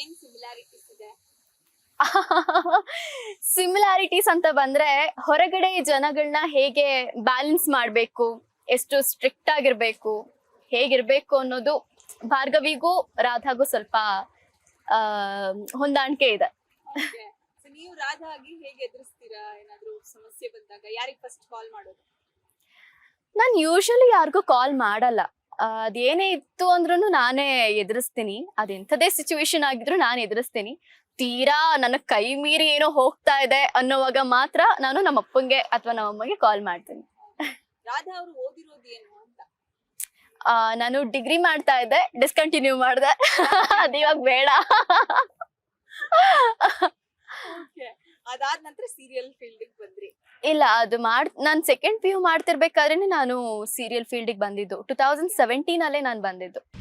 ಏನ್ ಸಿಮಿಲಾರಿಟೀಸ್ ಇದೆ? ಸಿಮಿಲಾರಿಟೀಸ್ ಅಂತ ಬಂದ್ರೆ ಹೊರಗಡೆ ಜನಗಳನ್ನ ಹೇಗೆ ಬ್ಯಾಲೆನ್ಸ್ ಮಾಡ್ಬೇಕು ಎಷ್ಟು ಸ್ಟ್ರಿಕ್ಟ್ ಆಗಿರ್ಬೇಕು ಹೇಗಿರ್ಬೇಕು ಅನ್ನೋದು ಭಾರ್ಗವಿಗೂ ರಾಧಾಗೂ ಸ್ವಲ್ಪ ಆ ಹೊಂದಾಣಿಕೆ ಇದೆ. ನೀವು ರಾಧಾಗಿ ಹೇಗೆ ಎದುರಿಸ್ತೀರಾ? ಏನಾದ್ರೂ ಸಮಸ್ಯೆ ಬಂದಾಗ ಯಾರಿಗ್ ಫಸ್ಟ್ ಕಾಲ್ ಮಾಡೋದು? ನಾನು ಯೂಶಲಿ ಯಾರಿಗೂ ಕಾಲ್ ಮಾಡಲ್ಲ. ಅದೇನೇ ಇತ್ತು ಅಂದ್ರೂ ನಾನೇ ಎದುರಿಸ್ತೀನಿ. ಅದೆಂಥದೇ ಸಿಚುವೇಶನ್ ಆಗಿದ್ರು ನಾನು ಎದುರಿಸ್ತೀನಿ. ತೀರಾ ನನ್ನ ಕೈ ಮೀರಿ ಏನೋ ಹೋಗ್ತಾ ಇದೆ ಅನ್ನೋವಾಗ ಮಾತ್ರ ನಾನು ನಮ್ಮ ಅಪ್ಪಂಗೆ ಅಥವಾ ನಮ್ಮ ಅಮ್ಮಗೆ ಕಾಲ್ ಮಾಡ್ತೀನಿ. ರಾಧಾ ಅವ್ರು ಓದಿರೋದು ಏನು ಅಂತ? ಆ, ನಾನು ಡಿಗ್ರಿ ಮಾಡ್ತಾ ಇದ್ದೆ ಡಿಸ್ಕಂಟಿನ್ಯೂ ಮಾಡಿದೆ. ಅದು ಇವಾಗ ಬೇಡ. ಅದಾದ ನಂತರ ಸೀರಿಯಲ್ ಫೀಲ್ಡ್ ಬಂದ್ರಿ. ಇಲ್ಲ, ಅದು ಮಾಡ್, ನಾನು ಸೆಕೆಂಡ್ ಪಿ ಯು ಮಾಡ್ತಿರ್ಬೇಕಾದ್ರೆ ನಾನು ಸೀರಿಯಲ್ ಫೀಲ್ಡಿಗೆ ಬಂದಿದ್ದು. ಟೂ ತೌಸಂಡ್ ಸೆವೆಂಟೀನಲ್ಲೇ ನಾನು ಬಂದಿದ್ದು.